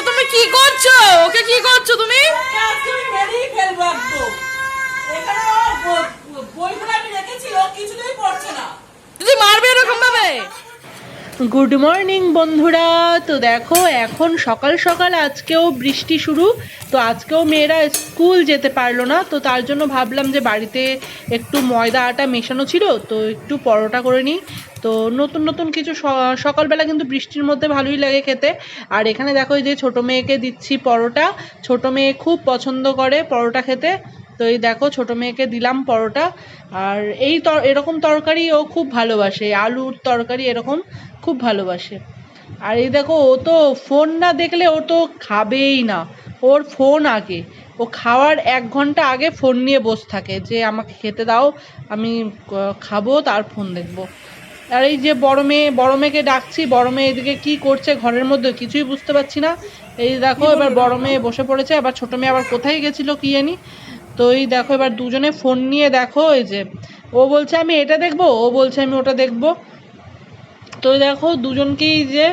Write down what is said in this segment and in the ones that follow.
আরে তুমি কি করছ? ওকে কি করছ তুমি? তুই মারবে এরকম ভাবে গুড মর্নিং বন্ধুরা। তো দেখো, এখন সকাল সকাল আজকেও বৃষ্টি শুরু। তো আজকেও মেয়েরা স্কুল যেতে পারল না। তো তার জন্য ভাবলাম যে বাড়িতে একটু ময়দা আটা মেশানো ছিল। তো একটু পরোটা করে নিই। তো নতুন নতুন কিছু সকালবেলা কিন্তু বৃষ্টির মধ্যে ভালোই লাগে খেতে। আর এখানে দেখো যে ছোটো মেয়েকে দিচ্ছি পরোটা। ছোটো মেয়ে খুব পছন্দ করে পরোটা খেতে। তো এই দেখো, ছোটো মেয়েকে দিলাম পরোটা। আর এই এরকম তরকারি ও খুব ভালোবাসে। আলুর তরকারি এরকম। খুব ভালোবাসে। আর এই দেখো ও তো ফোন না দেখলে ও তো খাবেই না। ওর ফোন আগে। ও খাওয়ার এক ঘণ্টা আগে ফোন নিয়ে বসে থাকে যে আমাকে খেতে দাও আমি খাব তার ফোন দেখব। আর এই যে বড় মেয়ে বড় মেয়েকে ডাকছি বড় মেয়ে এদিকে কি করছে ঘরের মধ্যে কিছুই বুঝতে পারছি না। এই দেখো এবার বড় মেয়ে বসে পড়েছে আবার ছোট মেয়ে আবার কোথায় গেছিল কি জানি। তো এই দেখো এবার দুজনে ফোন নিয়ে দেখো এই যে ও বলছে আমি এটা দেখব? ও বলছে আমি ওটা দেখব। তো দেখো দুজনকেই যে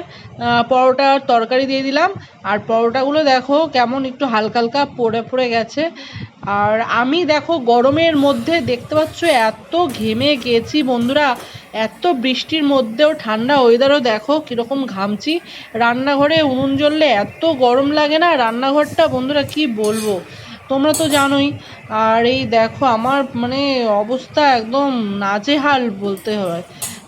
পরোটা আর তরকারি দিয়ে দিলাম। আর পরোটাগুলো দেখো কেমন একটু হালকা হালকা পড়ে পড়ে গেছে। আর আমি দেখো গরমের মধ্যে দেখতে পাচ্ছ এত ঘেমে গেছি বন্ধুরা। এত বৃষ্টির মধ্যেও ঠান্ডা ওয়েদারও দেখো কীরকম ঘামছি। রান্নাঘরে উনুন জ্বললে এত গরম লাগে না রান্নাঘরটা বন্ধুরা কি বলব? তোমরা তো জানোই। আর এই দেখো আমার মানে অবস্থা একদম নাজেহাল বলতে হয়।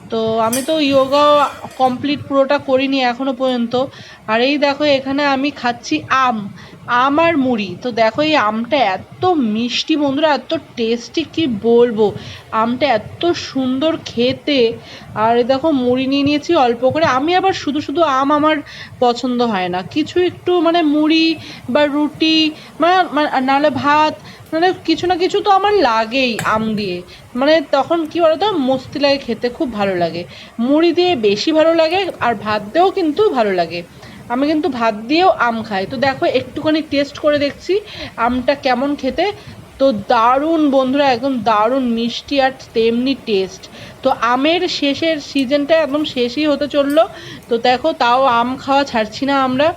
তো আমি তো ইয়োগা কমপ্লিট পুরোটা করিনি এখনও পর্যন্ত। আর এই দেখো, এখানে আমি খাচ্ছি আম আম আর মুড়ি। তো দেখো, এই আমটা এত মিষ্টি বন্ধুরা, এত টেস্টি কি বলব? আমটা এত সুন্দর খেতে। আর দেখো, মুড়ি নিয়ে নিয়েছি অল্প করে। আমি আবার শুধু শুধু আম আমার পছন্দ হয় না। কিছু একটু মানে মুড়ি বা রুটি মানে মানে- নাহলে ভাত মানে কিছু না কিছু তো আমার লাগেই আম দিয়ে। মানে তখন কি বলতো, মস্তি লাগে, খেতে খুব ভালো লাগে। মুড়ি দিয়ে বেশি ভালো লাগে, আর ভাত দিয়েও কিন্তু ভালো লাগে। আমি কিন্তু ভাত দিয়েও আম খাই। তো দেখো, একটুখানি টেস্ট করে দেখছি, আমটা কেমন খেতে। তো দারুণ বন্ধুরা, একদম দারুণ মিষ্টি আর তেমনি টেস্ট তো আমের শেষের সিজনটা একদম শেষই হতে চলল। তো দেখো, তাও আম খাওয়া ছাড়ছি না আমরা।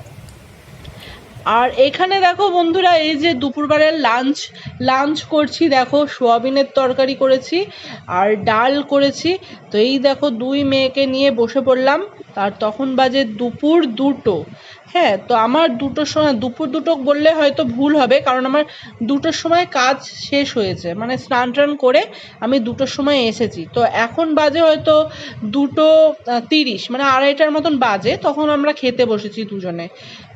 আর এখানে দেখো বন্ধুরা, এই যে দুপুরবেলার লাঞ্চ লাঞ্চ করছি দেখো, সোয়াবিনের তরকারি করেছি আর ডাল করেছি। তো এই দেখো দুই মেয়েকে নিয়ে বসে পড়লাম, আর তখন বাজে দুপুর দুটো। হ্যাঁ তো আমার দুটোর সময়, দুপুর দুটো বললে হয়তো ভুল হবে, কারণ আমার দুটোর সময় কাজ শেষ হয়েছে। মানে স্নান টান করে আমি দুটোর সময় এসেছি। তো এখন বাজে হয়তো দুটো তিরিশ মানে আড়াইটার মতন বাজে, তখন আমরা খেতে বসেছি দুজনে।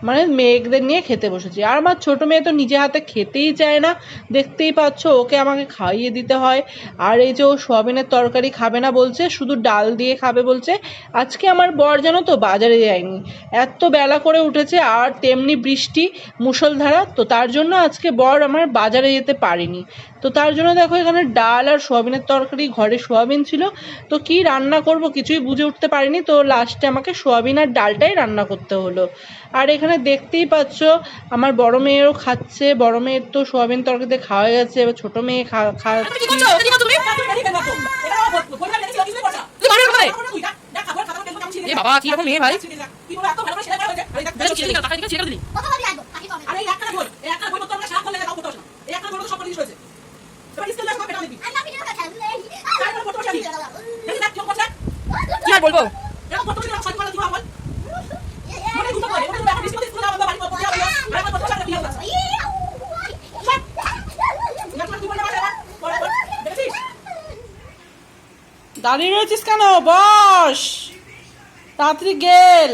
মানে মেয়েদের নিয়ে খেতে বসেছি। আর আমার ছোটো মেয়ে তো নিজে হাতে খেতেই চায় না। দেখতেই পাচ্ছ, ওকে আমাকে খাইয়ে দিতে হয়। আর এই যে ও সোয়াবিনের তরকারি খাবে না বলছে, শুধু ডাল দিয়ে খাবে বলছে। আজকে আমার বর জানো তো বাজারে যায়নি। এত বেলা করে উঠেছে আর তেমনি বৃষ্টি মুষলধারা তো তার জন্য আজকে বর আমার বাজারে যেতে পারেনি। তো তার জন্য দেখো এখানে ডাল আর সোয়াবিনের তরকারি ঘরে সোয়াবিন ছিল। তো কি রান্না করব কিছুই বুঝে উঠতে পারিনি। তো লাস্টে আমাকে সোয়াবিন আর ডালটাই রান্না করতে হলো। আর এখানে দেখতেই পাচ্ছ আমার বড় মেয়েরও খাচ্ছে। বড় মেয়ের তো সোয়াবিন তরকারিতে খাওয়া গেছে। এবার ছোট মেয়ে খা তুমি কি খাচ্ছে করছ কি করছ তুমি? আজকে মেরেই ফেলব একদম এখানে ও ব- বইগুলো রেখেছি ও কিছুতেই পড়ছে না। তুই মারবে এরকম ভাবে খাবার তুই, দেখ, দেখ, খাবার, খাবার, পেছনে কেমন ছিঁড়ে এ বাবা কি রকম মেয়ে ভাই। কি? আর বলব। মনে? দাঁড়িয়ে রয়েছিস কেন? বস। তাড়াতাড়ি গেল।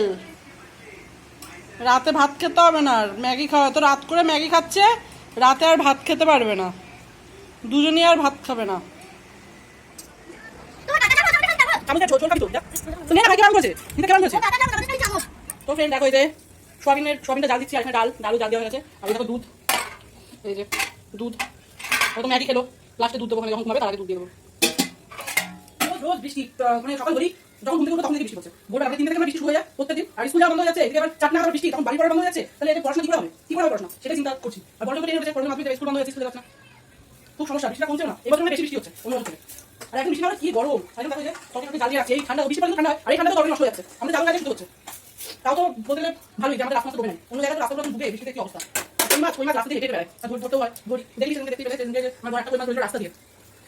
রাতে ভাত খেতে হবে না আর ম্যাগি খাওয়া তো রাত করে ম্যাগি খাচ্ছে রাতে আর ভাত খেতে পারবে না। দুজনই আর ভাত খাবে না। তো, দেখ। ফ্রেন্ড এই যে সোয়াবিনের সোয়াবিনটা জাল দিচ্ছি আর এখানে ডাল ডালও জাল দেওয়া হয়ে গেছে। আর দেখো দুধ। এই যে দুধ। হয়তো ম্যাগি খেলো। লাস্টে দুধ দেবো যখন ঘুমাবে তার আগে দুধ দিয়ে দেবো। রোজ বৃষ্টি মানে সকাল ধরি, যখন ঘুম থেকে উঠবো তখন থেকে বৃষ্টি হচ্ছে ভোরবেলা তিন থেকে বৃষ্টি হয়ে যায়, প্রত্যেকদিন। আর স্কুল যাওয়া বন্ধ হয়ে যাচ্ছে, এদিকে আবার নাগাদ বৃষ্টি, তখন বাড়ি পড়া বন্ধ হয়ে যাচ্ছে, তাহলে এটা পড়াশোনা কি করে হবে? কি করে পড়াশোনা? সেটাই চিন্তা করছি। আর বড় করে হচ্ছে মাধ্যমে স্কুল বন্ধ হয়ে যাচ্ছে খুব সমস্যা, বৃষ্টিটা কমছে না। এবার বেশি বৃষ্টি হচ্ছে, অন্য বছর আর এখন বৃষ্টি না কি গরম? এখন দেখো যে তখন জ্বালিয়ে রাখছে। এই ঠান্ডা, বৃষ্টি পড়লে ঠান্ডা আর এই ঠান্ডা তো নষ্ট হয়ে যাচ্ছে। আমাদের কাজে শুরু হচ্ছে। তাও তো বলতে ভালোই যে আমাদের রাস্তা ডোবে নাই অন্য জায়গায় তো রাস্তাগুলো ডুবে বৃষ্টিতে কি অবস্থা? কই মাছ কই মাছ রাস্তা দিয়ে হেঁটে বেড়ায়। আর ধর, ধরতেও হয়। ধরি দেখতে পেলে আমার একটা রাস্তা দিয়ে।